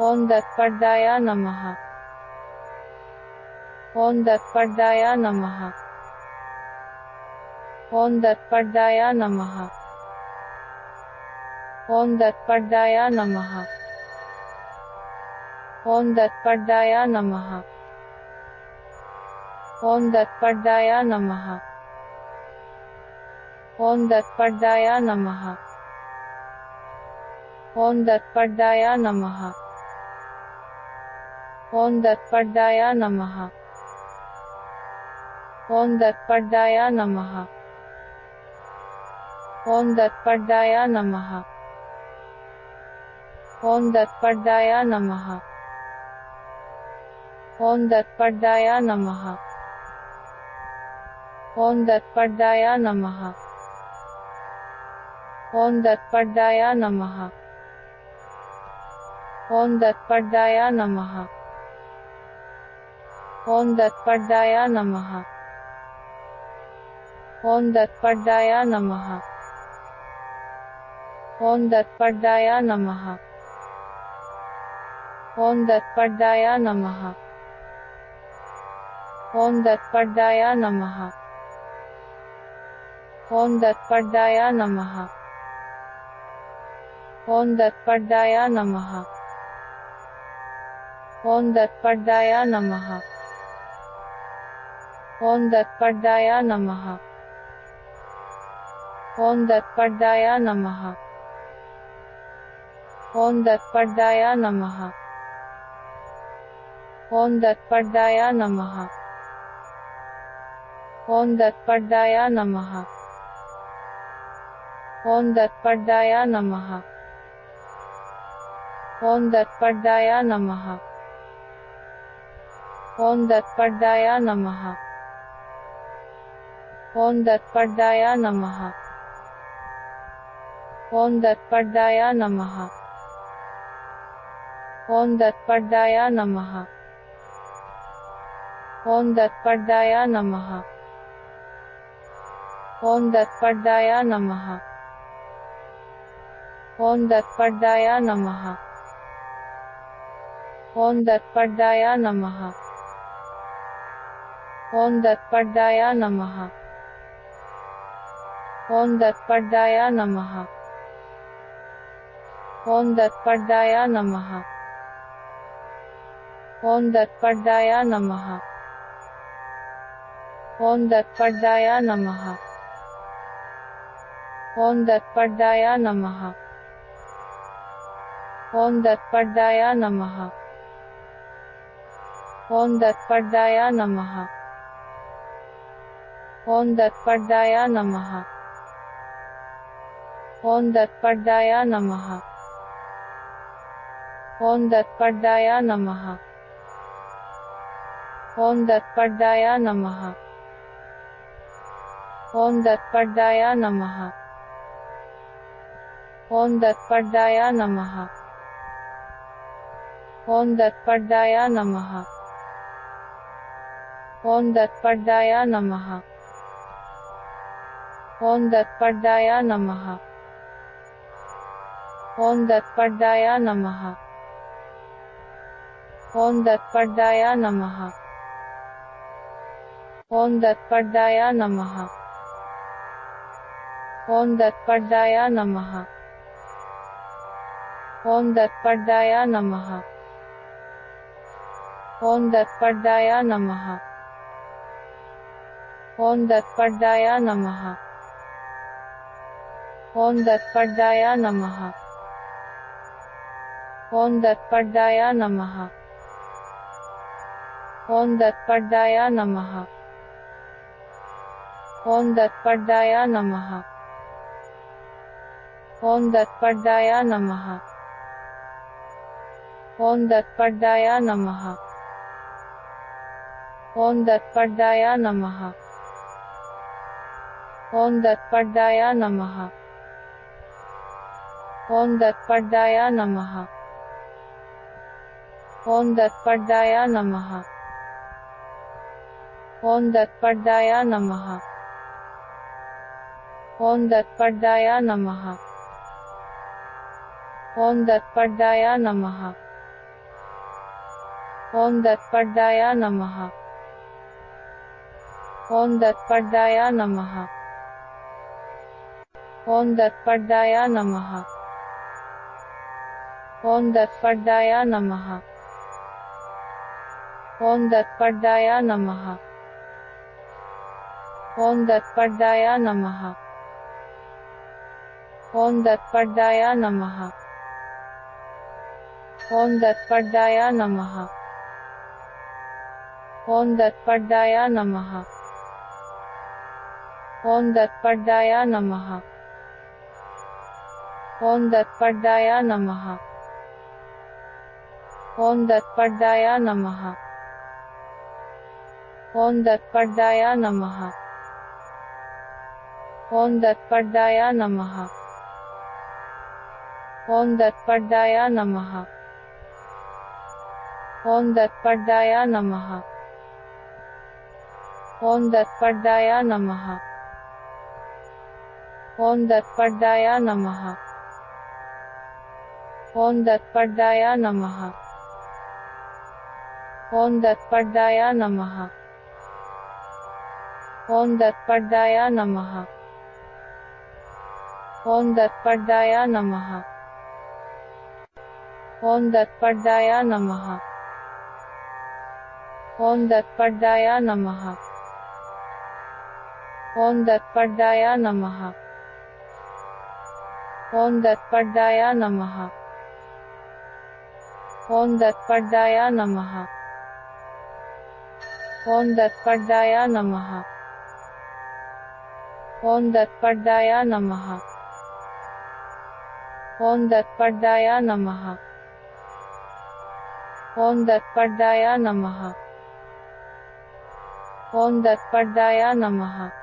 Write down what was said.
ॐ दत्पड्डाय नमः। ॐ दत्पड्डाय नमः। ॐ दत्पड्डाय नमः। ॐ दत्पड्डाय नमः। ॐ दत्पड्डाय नमः। ॐ दत्पड्डाय नमः। ॐ दत्पड्डाय नमः। ॐ दत्पड्डाय नमः। ओम दर्पड्डाय नमः। ओम दर्पड्डाय नमः। ओम दर्पड्डाय नमः। ओम दर्पड्डाय नमः। ओम दर्पड्डाय नमः। ओम दर्पड्डाय नमः। ओम दत्पड्डाय नमः। ओम दत्पड्डाय नमः। ॐ दत्पड्डाय नमः। ॐ दत्पड्डाय नमः। ॐ दत्पड्डाय नमः। ॐ दत्पड्डाय नमः। ॐ दत्पड्डाय नमः। ॐ दत्पड्डाय नमः। ॐ दत्पड्डाय नमः। ॐ दत्पड्डाय नमः। ॐ दत्पड्डाय नमः। ॐ दत्पड्डाय नमः। ॐ दत्पड्डाय नमः। ॐ दत्पड्डाय नमः। ॐ दत्पड्डाय नमः। ॐ दत्पड्डाय नमः। ॐ दत्पड्डाय नमः। ॐ दत्पड्डाय नमः। ॐ दत्पड्डाय नमः ॐ दत्पड्डाय नमः ॐ दत्पड्डाय नमः ॐ दत्पड्डाय नमः ॐ दत्पड्डाय नमः ॐ दत्पड्डाय नमः ॐ दत्पड्डाय नमः ॐ दत्पड्डाय नमः ॐ दत्पड्डाय नमः ॐ दत्पड्डाय नमः ॐ दत्पड्डाय नमः ॐ दत्पड्डाय नमः ॐ दत्पड्डाय नमः ॐ दत्पड्डाय नमः ॐ दत्पड्डाय नमः ॐ दत्पड्डाय नमः ॐ दत्पड्डाय नमः। ॐ दत्पड्डाय नमः। ॐ दत्पड्डाय नमः। ॐ दत्पड्डाय नमः। ॐ दत्पड्डाय नमः। ॐ दत्पड्डाय नमः। ॐ दत्पड्डाय नमः। ॐ दत्पड्डाय नमः। ॐ दत्पड्डाय नमः। ॐ दत्पड्डाय नमः। ॐ दत्पड्डाय नमः। ॐ दत्पड्डाय नमः। ॐ दत्पड्डाय नमः। ॐ दत्पड्डाय नमः। ॐ दत्पड्डाय नमः। ॐ दत्पड्डाय नमः। ॐ दत्पड्डाय नमः। ॐ दत्पड्डाय नमः। ॐ दत्पड्डाय नमः। ओम दत्पड्डाया नमः ओम दत्पड्डाया नमः ओम दत्पड्डाया नमः ओम दत्पड्डाया नमः ओम दत्पड्डाया नमः ओम दत्पड्डाया नमः ओम दत्पड्डाया नमः ओम दत्पड्डाया नमः ओम दत्पड्डाया नमः। ओम दत्पड्डाया नमः। ओम दत्पड्डाया नमः। ओम दत्पड्डाया नमः। ओम दत्पड्डाया नमः। ओम दत्पड्डाया नमः। ओम दत्पड्डाया नमः। ओम दत्पड्डाया नमः। ओम दत्पड्डाय नमः ओम दत्पड्डाय नमः ओम दत्पड्डाय नमः ओम दत्पड्डाय नमः ओम दत्पड्डाय नमः ओम दत्पड्डाय नमः ओम दत्पड्डाय नमः ओम दत्पड्डाय नमः ओम दर्पड्डाया नमः। ओम दर्पड्डाया नमः। ओम दर्पड्डाया नमः। ओम दर्पड्डाया नमः। ओम दर्पड्डाया नमः। ओम दत्पड्डाया नमः। ओम दत्पड्डाया नमः। ओम दत्पड्डाया नमः। ॐ दत्पड्डाय नमः। ॐ दत्पड्डाय नमः। ॐ दत्पड्डाय नमः। ॐ दत्पड्डाय नमः।